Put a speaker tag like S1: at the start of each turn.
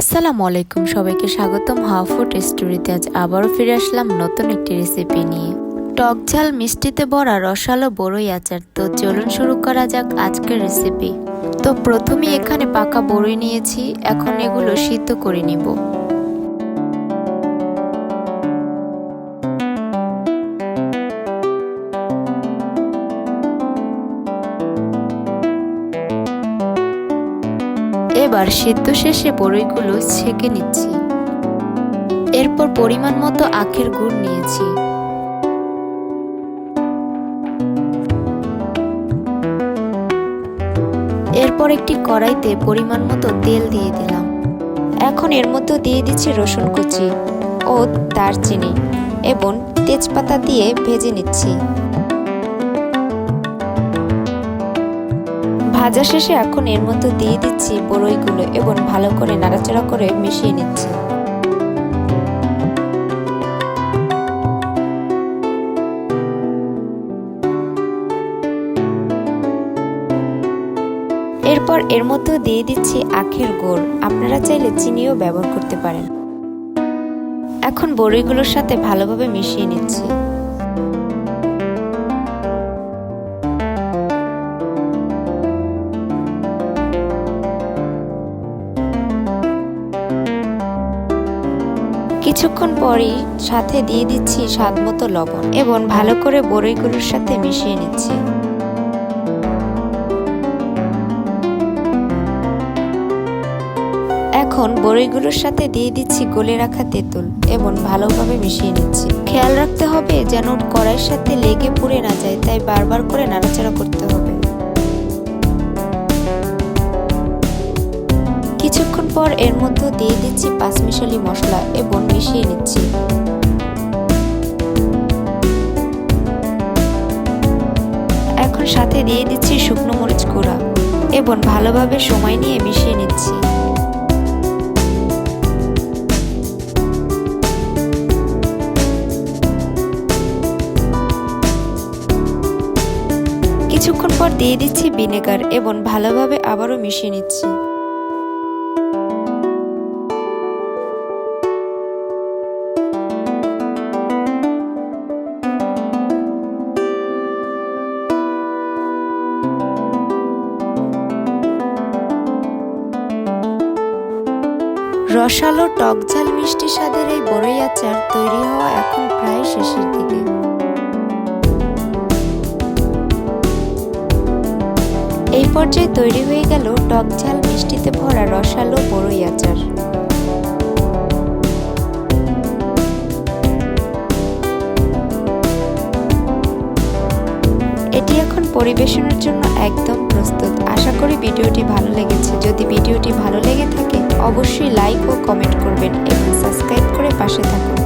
S1: আসসালামু আলাইকুম, সবাইকে স্বাগতম হাফ ফুড স্টোরিতে। আজ আবারও ফিরে আসলাম নতুন একটি রেসিপি নিয়ে। টক ঝাল, মিষ্টিতে বড়া রসালো বড়ই আচার। তো চলুন শুরু করা যাক আজকের রেসিপি তো প্রথমে এখানে পাকা বড়ই নিয়েছি, এখন এগুলো সিদ্ধ করে নিব। এবার সিদ্ধ শেষে বড়ইগুলো ছেঁকে নিচ্ছি। এরপর পরিমাণ মতো আখের গুড় নিয়েছি। এরপর একটি কড়াইতে পরিমাণ মতো তেল দিয়ে দিলাম। এখন এর মধ্যে দিয়ে দিচ্ছি রসুন কুচি ও দারচিনি এবং তেজপাতা দিয়ে ভেজে নিচ্ছি। ভাজা শেষে এখন এর মধ্যে দিয়ে দিচ্ছি বড়ইগুলো এবং ভালো করে নাড়াচাড়া করে মিশিয়ে নিচ্ছি। এরপর এর মধ্যে দিয়ে দিচ্ছি আখের গুড়। আপনারা চাইলে চিনিও ব্যবহার করতে পারেন। এখন বড়িগুলোর সাথে ভালোভাবে মিশিয়ে নিচ্ছি। কিছুক্ষণ পরই সাথে দিয়ে দিচ্ছি স্বাদ মতো লবণ এবং ভালো করে বড়ইগুলোর সাথে মিশিয়ে নিচ্ছি। এখন বড়ইগুলোর সাথে দিয়ে দিচ্ছি গলে রাখা তেঁতুল এবং ভালোভাবে মিশিয়ে নিচ্ছি। খেয়াল রাখতে হবে যেন কড়াইয়ের সাথে লেগে পুড়ে না যায়, তাই বারবার করে নাড়াচাড়া করতে হবে। কিছুক্ষণ পর এর মধ্যে দিয়ে দিচ্ছি পাঁচমিশালি মশলা এবং মিশিয়ে নিচ্ছি। এখন সাথে দিয়ে দিচ্ছি শুকনো মরিচ গুঁড়া এবং ভালোভাবে সময় নিয়ে মিশিয়ে নিচ্ছি। কিছুক্ষণ পর দিয়ে দিচ্ছি ভিনেগার এবং ভালোভাবে আবারও মিশিয়ে নিচ্ছি। রসালো টক ঝাল মিষ্টি স্বাদের এই বড়ই আচার তৈরি হওয়া এখন প্রায় শেষের দিকে। এই পর্যায়ে তৈরি হয়ে গেল টক ঝাল মিষ্টিতে ভরা রসালো বড়ই আচার। পরিবেশনের জন্য একদম প্রস্তুত। আশা করি ভিডিওটি ভালো লেগেছে। যদি ভিডিওটি ভালো লেগে থাকে, অবশ্যই লাইক ও কমেন্ট করবেন এবং সাবস্ক্রাইব করে পাশে থাকুন।